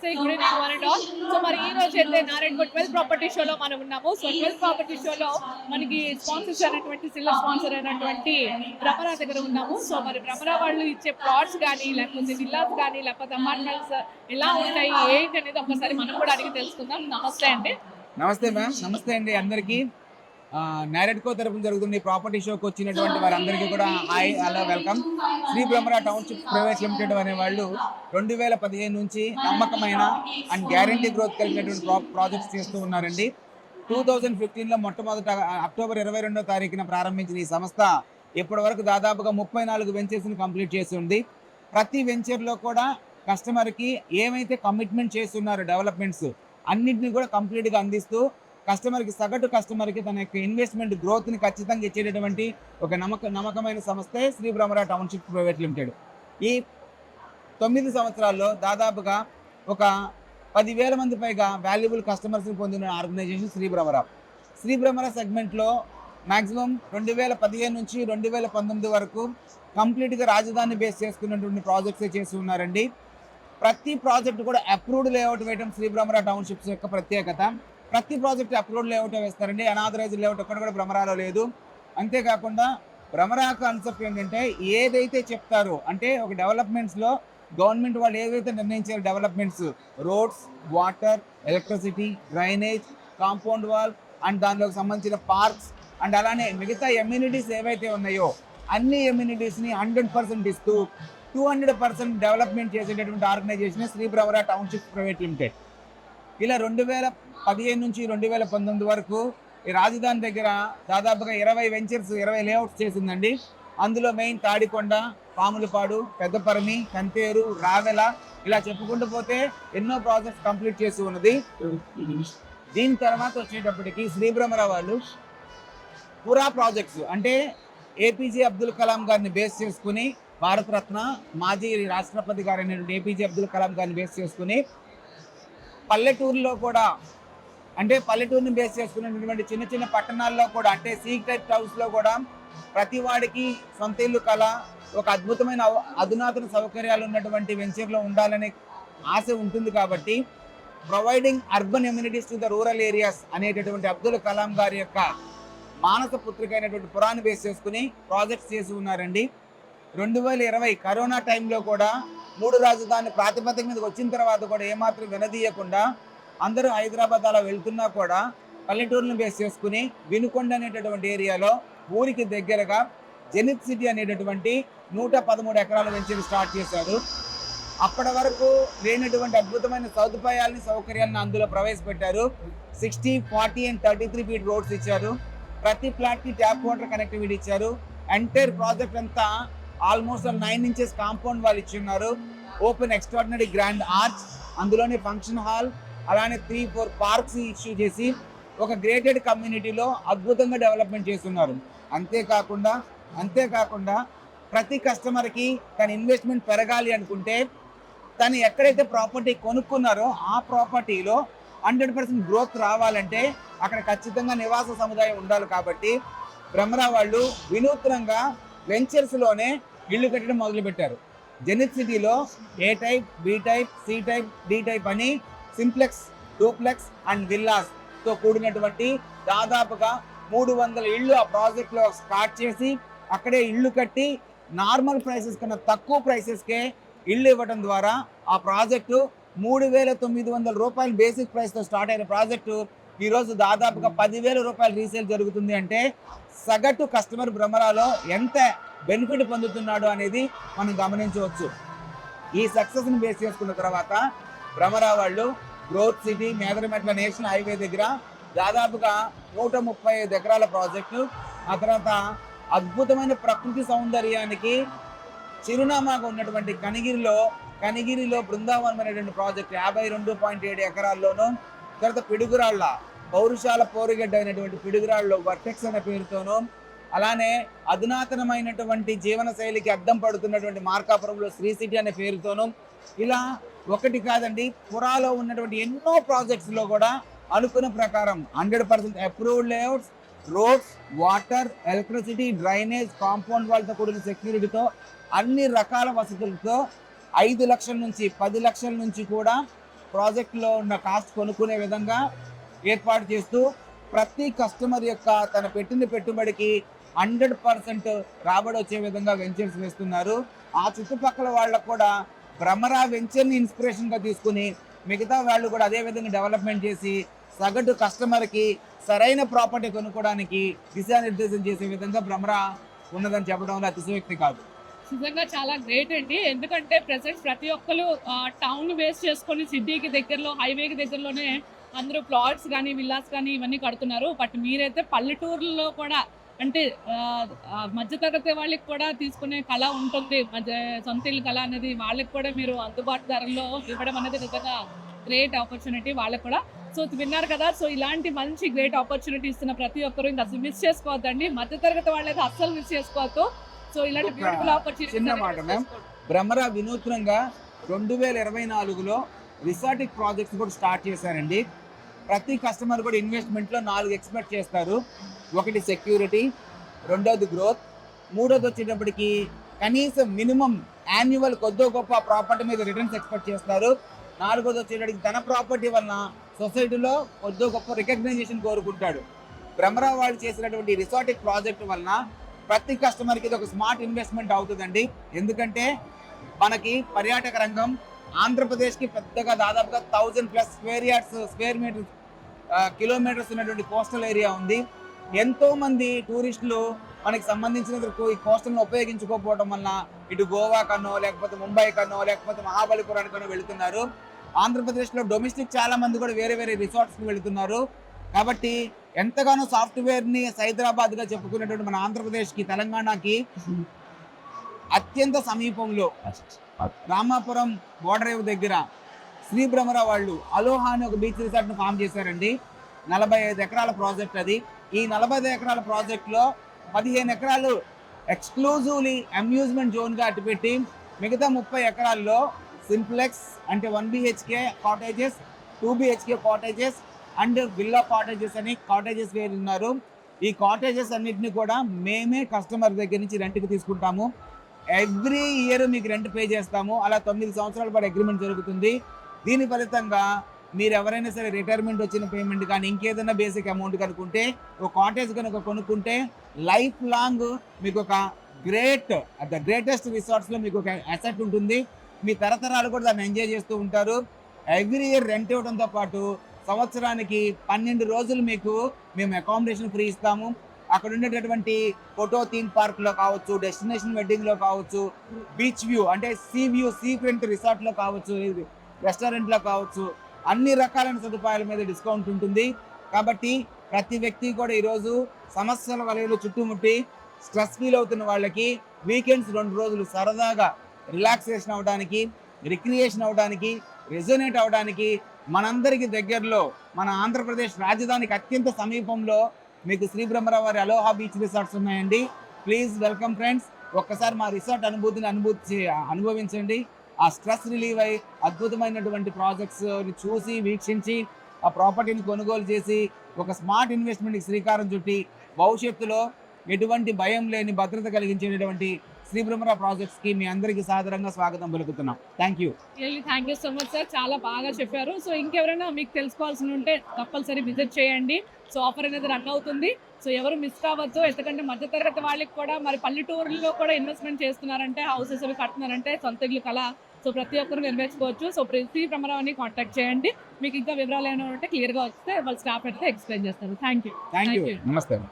నమస్తే good evening one and all so మరి ఈ రోజు అయితే నారాయణపూర్ ట్వెల్వ్ ప్రాపర్టీ షోలో మనం ఉన్నాము. సో ట్వెల్వ్ ప్రాపర్టీ షోలో మనకి స్పాన్సర్స్ అయినటువంటి సిల్వర్ స్పాన్సర్ అయినటువంటి భ్రమరా దగ్గర ఉన్నాము. సో మరి భ్రమరా వాళ్ళు ఇచ్చే ప్లాట్స్ కానీ లేకపోతే విల్లాస్ కానీ లేకపోతే అపార్ట్మెంట్స్ ఎలా ఉంటాయి ఏంటి అనేది ఒకసారి మనం కూడా అడిగి తెలుసుకుందాం. నమస్తే అండి. నమస్తే మ్యామ్. నమస్తే అండి అందరికీ. నారెడ్కో తరపున జరుగుతున్న ఈ ప్రాపర్టీ షోకి వచ్చినటువంటి వారందరికీ కూడా hi hello welcome Shri Brahmara township private limited అనే వాళ్ళు రెండు వేల పదిహేను నుంచి నమ్మకమైన అండ్ గ్యారంటీ గ్రోత్ కలిగినటువంటి ప్రా ప్రాజెక్ట్స్ చేస్తూ ఉన్నారండి. టూ థౌజండ్ ఫిఫ్టీన్లో మొట్టమొదట అక్టోబర్ ఇరవై రెండో తారీఖున ప్రారంభించిన ఈ సంస్థ ఇప్పటి వరకు దాదాపుగా ముప్పై నాలుగు వెంచర్స్ని కంప్లీట్ చేసి ఉంది. ప్రతి వెంచర్లో కూడా కస్టమర్కి ఏమైతే కమిట్మెంట్ చేస్తున్నారో డెవలప్మెంట్స్ అన్నింటినీ కూడా కంప్లీట్గా అందిస్తూ కస్టమర్కి సగటు కస్టమర్కి తన యొక్క ఇన్వెస్ట్మెంట్ గ్రోత్ని ఖచ్చితంగా ఇచ్చేటటువంటి ఒక నమ్మక నమ్మకమైన సంస్థే Shri Brahmara township private limited. ఈ తొమ్మిది సంవత్సరాల్లో దాదాపుగా ఒక పదివేల మంది పైగా వాల్యుబుల్ కస్టమర్స్ని పొందిన ఆర్గనైజేషన్ శ్రీ బ్రహ్మరా. శ్రీ బ్రహ్మరా సెగ్మెంట్లో మ్యాక్సిమం రెండు వేల పదిహేను నుంచి రెండు వేల పంతొమ్మిది వరకు కంప్లీట్గా రాజధాని బేస్ చేసుకున్నటువంటి ప్రాజెక్ట్స్ చేసి ఉన్నారండి. ప్రతి ప్రాజెక్ట్ కూడా అప్రూవ్డ్ లేఅవుట్ వేయడం శ్రీ బ్రహ్మరా టౌన్షిప్స్ యొక్క ప్రత్యేకత. ప్రతి ప్రాజెక్ట్ అప్రూవ్డ్ లేఅవుట్ వేస్తారండి అనాథరైజ్డ్ లేఅవుట్ ఎక్కడ కూడా భ్రమరాలో లేదు. అంతేకాకుండా భ్రమరా కాన్సెప్ట్ ఏంటంటే ఏదైతే చెప్తారో అంటే ఒక డెవలప్మెంట్స్లో గవర్నమెంట్ వాళ్ళు ఏదైతే నిర్ణయించారు developments roads water electricity drainage compound wall and దానిలోకి సంబంధించిన పార్క్స్ అండ్ అలానే మిగతా ఎమ్యూనిటీస్ ఏవైతే ఉన్నాయో అన్ని ఎమ్యూనిటీస్ని హండ్రెడ్ పర్సెంట్ ఇస్తూ టూ హండ్రెడ్ పర్సెంట్ డెవలప్మెంట్ చేసేటటువంటి organisation Shri Bhramara township private limited ఇలా రెండు వేల పదిహేను నుంచి రెండు వేల పంతొమ్మిది వరకు ఈ రాజధాని దగ్గర దాదాపుగా ఇరవై వెంచర్స్ ఇరవై లేఅవుట్స్ చేసిందండి. అందులో మెయిన్ తాడికొండ పాములపాడు పెద్దపరమి కంతేరు రావెల ఇలా చెప్పుకుంటూ పోతే ఎన్నో ప్రాజెక్ట్స్ కంప్లీట్ చేసి ఉన్నది. దీని తర్వాత వచ్చేటప్పటికి శ్రీబ్రహ్మరా వాళ్ళు పురా ప్రాజెక్ట్స్ అంటే ఏపీజే అబ్దుల్ కలాం గారిని బేస్ చేసుకుని భారతరత్న మాజీ రాష్ట్రపతి గారైనటువంటి ఏపీజే అబ్దుల్ కలాం గారిని బేస్ చేసుకుని పల్లెటూరులో కూడా అంటే పల్లెటూరుని బేస్ చేసుకున్నటువంటి చిన్న చిన్న పట్టణాల్లో కూడా అంటే సీక్రెట్ హౌస్లో కూడా ప్రతి వాడికి సొంత ఇల్లు కళ ఒక అద్భుతమైన అధునాతన సౌకర్యాలు ఉన్నటువంటి వెంచర్లో ఉండాలనే ఆశ ఉంటుంది కాబట్టి providing urban amenities to the rural areas అనేటటువంటి అబ్దుల్ కలాం గారి యొక్క మానస పుత్రిక అయినటువంటి పురాన్ని బేస్ చేసుకుని ప్రాజెక్ట్స్ చేసి ఉన్నారండి. రెండు వేల ఇరవై కరోనా టైంలో కూడా మూడు రాజధాని ప్రాతిపదిక మీదకి వచ్చిన తర్వాత కూడా ఏమాత్రం వినదీయకుండా అందరూ హైదరాబాద్ అలా వెళ్తున్నా కూడా పల్లెటూరును బేస్ చేసుకుని వినుకొండ అనేటటువంటి ఏరియాలో ఊరికి దగ్గరగా జెనిత్ సిటీ అనేటటువంటి నూట పదమూడు ఎకరాల వెంచర్ స్టార్ట్ చేశారు. అప్పటి వరకు లేనటువంటి అద్భుతమైన సదుపాయాలని సౌకర్యాలను అందులో ప్రవేశపెట్టారు. Sixty forty and thirty three feet roads ఇచ్చారు. ప్రతి ఫ్లాట్కి ట్యాప్ వాటర్ కనెక్టివిటీ ఇచ్చారు. ఎంటైర్ ప్రాజెక్ట్ అంతా ఆల్మోస్ట్ నైన్ ఇంచెస్ కాంపౌండ్ వాళ్ళు ఇచ్చి ఉన్నారు. ఓపెన్ ఎక్స్ట్రాడినరీ గ్రాండ్ ఆర్చ్ అందులోనే ఫంక్షన్ హాల్ అలానే త్రీ ఫోర్ పార్క్స్ ఇష్యూ చేసి ఒక గ్రేటెడ్ కమ్యూనిటీలో అద్భుతంగా డెవలప్మెంట్ చేస్తున్నారు. అంతేకాకుండా అంతేకాకుండా ప్రతి కస్టమర్కి తన ఇన్వెస్ట్మెంట్ పెరగాలి అనుకుంటే తను ఎక్కడైతే ప్రాపర్టీ కొనుక్కున్నారో ఆ ప్రాపర్టీలో హండ్రెడ్ పర్సెంట్ గ్రోత్ రావాలంటే అక్కడ ఖచ్చితంగా నివాస సముదాయం ఉండాలి కాబట్టి భ్రమరా వాళ్ళు వినూత్నంగా వెంచర్స్లోనే ఇల్లు కట్టడం మొదలుపెట్టారు. జెనిత్ సిటీలో A type B type C type D type అని సింప్లెక్స్ డూప్లెక్స్ అండ్ విల్లాస్తో కూడినటువంటి దాదాపుగా మూడు వందల ఇళ్ళు ఆ ప్రాజెక్ట్లో స్టార్ట్ చేసి అక్కడే ఇళ్ళు కట్టి నార్మల్ ప్రైసెస్ కన్నా తక్కువ ప్రైసెస్కే ఇళ్ళు ఇవ్వడం ద్వారా ఆ ప్రాజెక్టు మూడు వేల తొమ్మిది వందల రూపాయలు బేసిక్ ప్రైస్తో స్టార్ట్ అయిన ప్రాజెక్టు. ఈరోజు దాదాపుగా పదివేల రూపాయలు రీసేల్ జరుగుతుంది అంటే సగటు కస్టమర్ భ్రమరాలో ఎంత బెనిఫిట్ పొందుతున్నాడు అనేది మనం గమనించవచ్చు. ఈ సక్సెస్ని బేస్ చేసుకున్న తర్వాత భ్రమరా వాళ్ళు growth city Medarametla national highway దగ్గర దాదాపుగా నూట ముప్పై ఐదు ఎకరాల ప్రాజెక్టు. ఆ తర్వాత అద్భుతమైన ప్రకృతి సౌందర్యానికి చిరునామాగా ఉన్నటువంటి కనిగిరిలో కనిగిరిలో బృందావనం అనేటువంటి ప్రాజెక్ట్ యాభై రెండు పాయింట్ ఏడు ఎకరాల్లోనూ తర్వాత పిడుగురాళ్ళ పౌరుషాల పోరుగడ్డ అయినటువంటి పిడుగురాళ్ళలో వర్టెక్స్ అనే పేరుతోనూ అలానే అధునాతనమైనటువంటి జీవన శైలికి అద్దం పడుతున్నటువంటి మార్కాపురంలో శ్రీ సిటీ అనే పేరుతోనూ ఇలా ఒకటి కాదండి పురాలో ఉన్నటువంటి ఎన్నో ప్రాజెక్ట్స్లో కూడా అనుకున్న ప్రకారం hundred percent approved layouts roads water electricity drainage compound వాళ్ళతో కూడిన సెక్యూరిటీతో అన్ని రకాల వసతులతో ఐదు లక్షల నుంచి పది లక్షల నుంచి కూడా ప్రాజెక్టులో ఉన్న కాస్ట్ కొనుక్కునే విధంగా ఏర్పాటు చేస్తూ ప్రతి కస్టమర్ యొక్క తన పెట్టిన పెట్టుబడికి హండ్రెడ్ పర్సెంట్ రాబడి వచ్చే విధంగా వెంచర్స్ వేస్తున్నారు. ఆ చుట్టుపక్కల వాళ్ళకు కూడా భ్రమరా వెంచర్ని ఇన్స్పిరేషన్గా తీసుకుని మిగతా వాళ్ళు కూడా అదే విధంగా డెవలప్మెంట్ చేసి సగటు కస్టమర్కి సరైన ప్రాపర్టీ కొనుక్కోవడానికి దిశానిర్దేశం చేసే విధంగా భ్రమరా ఉన్నదని చెప్పడంలో అతిశయోక్తి కాదు. నిజంగా చాలా గ్రేట్ అండి. ఎందుకంటే ప్రెసెంట్ ప్రతి ఒక్కరు టౌన్ బేస్ చేసుకొని సిటీకి దగ్గరలో హైవేకి దగ్గరలోనే అందరూ ప్లాట్స్ కానీ విల్లాస్ కానీ ఇవన్నీ కడుతున్నారు. బట్ మీరైతే పల్లెటూరులో కూడా అంటే మధ్యతరగతి వాళ్ళకి కూడా తీసుకునే కళ ఉంటుంది. మధ్య సొంత ఇల్లు కళ అనేది వాళ్ళకి కూడా మీరు అందుబాటు ధరల్లో ఇవ్వడం అనేది నిజంగా గ్రేట్ ఆపర్చునిటీ వాళ్ళకి కూడా. సో విన్నారు కదా సో ఇలాంటి మంచి గ్రేట్ ఆపర్చునిటీ ఇస్తున్న ప్రతి ఒక్కరు ఇంకా అసలు మిస్ చేసుకోవద్దండి. మధ్యతరగతి వాళ్ళైతే అస్సలు మిస్ చేసుకోవద్దు. సో ఇలాంటి బ్యూటిఫుల్ ఆపర్చునిటీ. భ్రమర వినూత్నంగా రెండు వేల ఇరవై నాలుగులో రిసార్టిక్ ప్రాజెక్ట్స్ కూడా స్టార్ట్ చేశారండి. ప్రతి కస్టమర్ కూడా ఇన్వెస్ట్మెంట్లో నాలుగు ఎక్స్పెక్ట్ చేస్తారు. ఒకటి సెక్యూరిటీ రెండోది గ్రోత్ మూడోది వచ్చేటప్పటికి కనీసం మినిమం యాన్యువల్ కొద్దో గొప్ప ప్రాపర్టీ మీద రిటర్న్స్ ఎక్స్పెక్ట్ చేస్తారు. నాలుగోది వచ్చేటప్పటికి తన ప్రాపర్టీ వలన సొసైటీలో కొద్దో గొప్ప రికగ్నైజేషన్ కోరుకుంటాడు. భ్రమరా వాళ్ళు చేసినటువంటి రిసార్టిక్ ప్రాజెక్ట్ వలన ప్రతి కస్టమర్కి ఇది ఒక స్మార్ట్ ఇన్వెస్ట్మెంట్ అవుతుందండి. ఎందుకంటే మనకి పర్యాటక రంగం ఆంధ్రప్రదేశ్కి పెద్దగా దాదాపుగా thousand plus square yards square metre kilometres ఉన్నటువంటి కోస్టల్ ఏరియా ఉంది. ఎంతోమంది టూరిస్టులు మనకి సంబంధించిన ఈ కోస్టల్ని ఉపయోగించుకోకపోవడం వల్ల ఇటు గోవా కనో లేకపోతే ముంబై కనో లేకపోతే మహాబలిపురానికనో వెళుతున్నారు. ఆంధ్రప్రదేశ్లో డొమెస్టిక్ చాలా మంది కూడా వేరే వేరే రిసార్ట్స్కి వెళుతున్నారు. కాబట్టి ఎంతగానో సాఫ్ట్వేర్ని హైదరాబాద్గా చెప్పుకునేటువంటి మన ఆంధ్రప్రదేశ్కి తెలంగాణకి అత్యంత సమీపంలో రామాపురం బోర్డర్ దగ్గర శ్రీ భ్రమర వాళ్ళు అలోహా అని ఒక బీచ్ రిసార్ట్ను ఫామ్ చేశారండి. నలభై ఐదు ఎకరాల ప్రాజెక్ట్ అది. ఈ నలభై ఐదు ఎకరాల ప్రాజెక్ట్లో పదిహేను ఎకరాలు ఎక్స్క్లూజివ్లీ అమ్యూజ్మెంట్ జోన్గా అట్టుపెట్టి మిగతా ముప్పై ఎకరాల్లో సింప్లెక్స్ అంటే one BHK cottages two BHK cottages and villa cottages అని కాటేజెస్ వేరు ఉన్నారు ఈ కాటేజెస్ అన్నిటిని కూడా మేమే కస్టమర్ దగ్గర నుంచి రెంట్కి తీసుకుంటాము. ఎవ్రీ ఇయర్ మీకు రెంట్ పే చేస్తాము. అలా తొమ్మిది సంవత్సరాల పాటు అగ్రిమెంట్ జరుగుతుంది. దీని ఫలితంగా మీరు ఎవరైనా సరే రిటైర్మెంట్ వచ్చిన పేమెంట్ కానీ ఇంకేదైనా బేసిక్ అమౌంట్ కనుక్కుంటే ఒక కాటేజ్ కనుక కొనుక్కుంటే లైఫ్ లాంగ్ మీకు ఒక గ్రేట్ ద గ్రేటెస్ట్ రిసార్ట్స్లో మీకు ఒక అసెట్ ఉంటుంది. మీ తరతరాలు కూడా దాన్ని ఎంజాయ్ చేస్తూ ఉంటారు. ఎవ్రీ ఇయర్ రెంట్ ఇవ్వడంతో పాటు సంవత్సరానికి పన్నెండు రోజులు మీకు మేము అకామిడేషన్ ఫ్రీ ఇస్తాము. అక్కడ ఉండేటటువంటి ఫోటో థీమ్ పార్క్లో కావచ్చు డెస్టినేషన్ వెడ్డింగ్లో కావచ్చు బీచ్ వ్యూ అంటే సీ వ్యూ సీ ఫ్రంట్ రిసార్ట్లో కావచ్చు రెస్టారెంట్లో కావచ్చు అన్ని రకాలైన సదుపాయాల మీద డిస్కౌంట్ ఉంటుంది. కాబట్టి ప్రతి వ్యక్తి కూడా ఈరోజు సమస్యల వలయలు చుట్టుముట్టి స్ట్రెస్ ఫీల్ అవుతున్న వాళ్ళకి వీకెండ్స్ రెండు రోజులు సరదాగా రిలాక్సేషన్ అవడానికి రిక్రియేషన్ అవడానికి రెజోనేట్ అవడానికి మనందరికీ దగ్గరలో మన ఆంధ్రప్రదేశ్ రాజధానికి అత్యంత సమీపంలో మీకు శ్రీ బ్రహ్మరావు వారి అలోహా బీచ్ రిసార్ట్స్ ఉన్నాయండి. Please welcome friends. ఒక్కసారి మా రిసార్ట్ అనుభూతిని అనుభూతి అనుభవించండి. ఆ స్ట్రెస్ రిలీవ్ అయ్యి అద్భుతమైనటువంటి ప్రాజెక్ట్స్ చూసి వీక్షించి ఆ ప్రాపర్టీని కొనుగోలు చేసి ఒక స్మార్ట్ ఇన్వెస్ట్మెంట్కి శ్రీకారం చుట్టి భవిష్యత్తులో ఎటువంటి భయం లేని భద్రత కలిగించేటటువంటి శ్రీ బ్రహ్మరా ప్రాజెక్ట్స్కి మీ అందరికీ సాదరంగా స్వాగతం పలుకుతున్నాం. Thank you thank you so much sir చాలా బాగా చెప్పారు. సో ఇంకెవరైనా మీకు తెలుసుకోవాల్సి ఉంటే తప్పనిసరి విజిట్ చేయండి. సో ఆఫర్ అనేది రన్ అవుతుంది. సో ఎవరు మిస్ కావద్దు. ఎందుకంటే మధ్యతరగతి వాళ్ళకి కూడా మరి పల్లెటూరులో కూడా ఇన్వెస్ట్మెంట్ చేస్తున్నారంటే హౌసెస్ అవి కడుతున్నారంటే సొంత ఇల్లు కళ సో ప్రతి ఒక్కరు నెరవేర్చుకోవచ్చు సో ప్రతి ప్రమరాన్ని కాంటాక్ట్ చేయండి. మీకు ఇంకా వివరాలు ఏమైనా ఉంటే క్లియర్గా వస్తే వాళ్ళ స్టాఫ్ అయితే ఎక్స్ప్లెయిన్ చేస్తారు. Thank you thank you. నమస్తే.